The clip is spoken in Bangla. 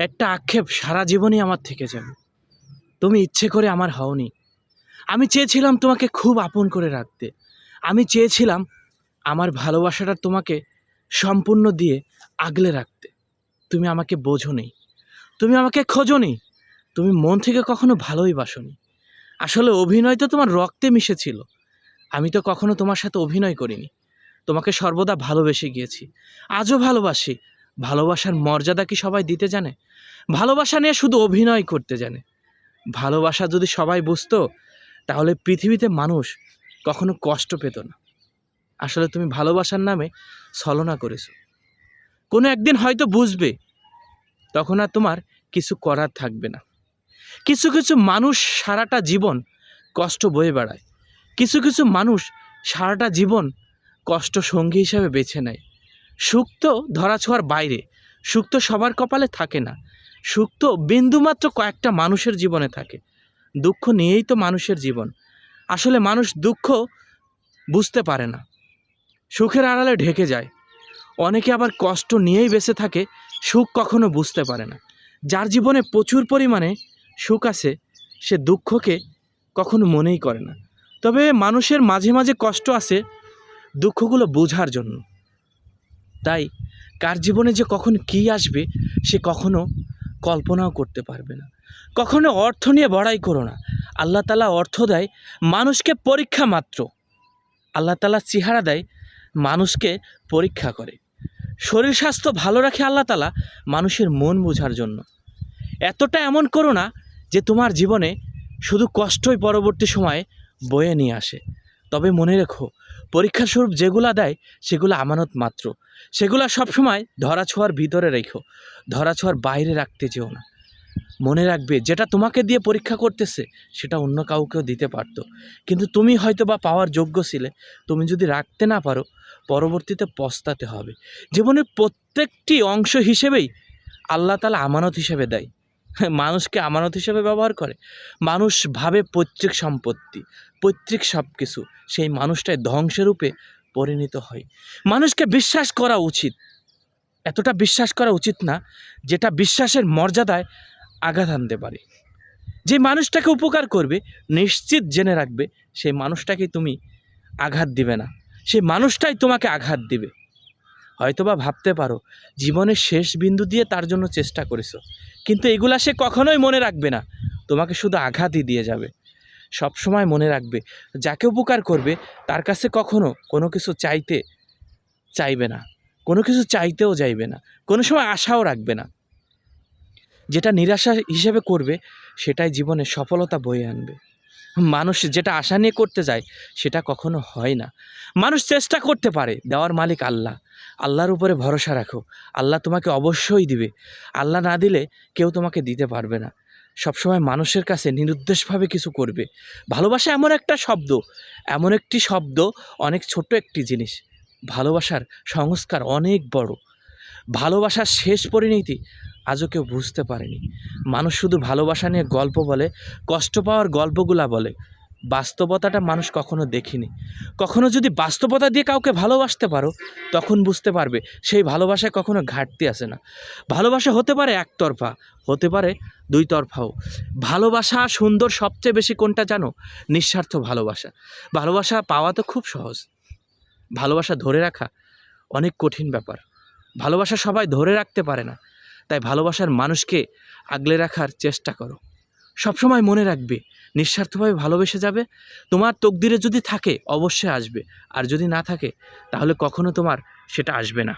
একটা আক্ষেপ সারা জীবনই আমার থেকে যাবে। তুমি ইচ্ছে করে আমার হওনি। আমি চেয়েছিলাম তোমাকে খুব আপন করে রাখতে। আমি চেয়েছিলাম আমার ভালোবাসাটা তোমাকে সম্পূর্ণ দিয়ে আগলে রাখতে। তুমি আমাকে বোঝো নেই তুমি আমাকে খোঁজো নেই তুমি মন থেকে কখনো ভালোই বাসনি। আসলে অভিনয় তো তোমার রক্তে মিশেছিল। আমি তো কখনো তোমার সাথে অভিনয় করিনি। তোমাকে সর্বদা ভালোবেসে গিয়েছি। আজও ভালোবাসি। ভালোবাসার মর্যাদা কি সবাই দিতে জানে? ভালোবাসা নিয়ে শুধু অভিনয় করতে জানে। ভালোবাসা যদি সবাই বুঝতো, তাহলে পৃথিবীতে মানুষ কখনো কষ্ট পেত না। আসলে তুমি ভালোবাসার নামে ছলনা করেছ। কোনো একদিন হয়তো বুঝবে, তখন আর তোমার কিছু করার থাকবে না। কিছু কিছু মানুষ সারাটা জীবন কষ্ট বয়ে বেড়ায়। কিছু কিছু মানুষ সারাটা জীবন কষ্ট সঙ্গী হিসাবে বেছে নেয়। সুখ তো ধরাছোঁয়ার বাইরে, সুক্ত সবার কপালে থাকে না। সুক্ত বিন্দুমাত্র কয়েকটা মানুষের জীবনে থাকে। দুঃখ নিয়েই তো মানুষের জীবন। আসলে মানুষ দুঃখ বুঝতে পারে না। সুখের আড়ালে ঢেকে যায়। অনেকে আবার কষ্ট নিয়েই বেঁচে থাকে, সুখ কখনো বুঝতে পারে না। যার জীবনে প্রচুর পরিমাণে সুখ আছে, সে দুঃখকে কখনো মনেই করে না। তবে মানুষের মাঝে মাঝে কষ্ট আছে দুঃখগুলো বোঝার জন্য। তাই কার জীবনে যে কখন কী আসবে, সে কখনো কল্পনাও করতে পারবে না। কখনো অর্থ নিয়ে বড়াই করো না। আল্লাহ তালা অর্থ দেয় মানুষকে পরীক্ষা মাত্র। আল্লাহ তালা চেহারা দেয় মানুষকে পরীক্ষা করে। শরীর স্বাস্থ্য ভালো রাখে আল্লাহ তালা মানুষের মন বোঝার জন্য। এতটা এমন করো না যে তোমার জীবনে শুধু কষ্টই পরবর্তী সময়ে বয়ে নিয়ে আসে। তবে মনে রেখো পরীক্ষা স্বরূপ যেগুলা দেয়, সেগুলো আমানত মাত্র। সেগুলো সবসময় ধরাছোঁয়ার ভিতরে রেখো, ধরাছোঁয়ার বাইরে রাখতে যেও না। মনে রাখবে, যেটা তোমাকে দিয়ে পরীক্ষা করতেছে, সেটা অন্য কাউকেও দিতে পারতো। কিন্তু তুমি হয়তো বা পাওয়ার যোগ্য ছিলে, তুমি যদি রাখতে না পারো, পরবর্তীতে পস্তাতে হবে। জীবনের প্রত্যেকটি অংশ হিসেবেই আল্লাহ তালা আমানত হিসেবে দেয়। মানুষকে আমানত হিসেবে ব্যবহার করে। মানুষ ভাবে পৈতৃক সম্পত্তি, পৈতৃক সব কিছু সেই মানুষটাই ধ্বংসরূপে পরিণত হয়। মানুষকে বিশ্বাস করা উচিত। এতটা বিশ্বাস করা উচিত না, যেটা বিশ্বাসের মর্যাদায় আঘাত আনতে পারে। যে মানুষটাকে উপকার করবে, নিশ্চিত জেনে রাখবে, সেই মানুষটাকে তুমি আঘাত দিবে না। সেই মানুষটাই তোমাকে আঘাত দিবে। হয়তোবা ভাবতে পারো, জীবনের শেষ বিন্দু দিয়ে তার জন্য চেষ্টা করেছ। কিন্তু এগুলা সে কখনোই মনে রাখবে না। তোমাকে শুধু আঘাতই দিয়ে যাবে। সব সময় মনে রাখবে, যাকে উপকার করবে, তার কাছে কখনো কোনো কিছু চাইতে চাইবে না। কোনো কিছু চাইতেও যাইবে না। কোনো সময় আশাও রাখবে না। যেটা নিরাশা হিসেবে করবে, সেটাই জীবনে সফলতা বয়ে আনবে। মানুষ যেটা আশা নিয়ে করতে যায়, সেটা কখনো হয় না। মানুষ চেষ্টা করতে পারে, দেওয়ার মালিক আল্লাহ। আল্লাহর উপরে ভরসা রাখো। আল্লাহ তোমাকে অবশ্যই দিবে। আল্লাহ না দিলে কেউ তোমাকে দিতে পারবে না। সবসময় মানুষের কাছে নিরুদ্দেশভাবে কিছু করবে। ভালোবাসা এমন একটা শব্দ। এমন একটি শব্দ, অনেক ছোট একটি জিনিস। ভালোবাসার সংস্কার অনেক বড়। ভালোবাসার শেষ পরিণতি আজও কেউ বুঝতে পারেনি। মানুষ শুধু ভালোবাসা নিয়ে গল্প বলে, কষ্ট পাওয়ার গল্পগুলা বলে। বাস্তবতাটা মানুষ কখনো দেখিনি। কখনো যদি বাস্তবতা দিয়ে কাউকে ভালোবাসতে পারো, তখন বুঝতে পারবে সেই ভালোবাসায় কখনো ঘাটতি আসে না। ভালোবাসা হতে পারে একতরফা, হতে পারে দুই তরফাও ভালোবাসা সুন্দর সবচেয়ে বেশি কোনটা জানো? নিঃস্বার্থ ভালোবাসা। ভালোবাসা পাওয়া তো খুব সহজ। ভালোবাসা ধরে রাখা অনেক কঠিন ব্যাপার। ভালোবাসা সবাই ধরে রাখতে পারে না। তাই ভালোবাসার মানুষকে আগলে রাখার চেষ্টা করো। সবসময় মনে রাখবে, নিঃস্বার্থভাবে ভালোবেসে যাবে। তোমার তকদিরে যদি থাকে, অবশ্যই আসবে। আর যদি না থাকে, তাহলে কখনো তোমার সেটা আসবে না।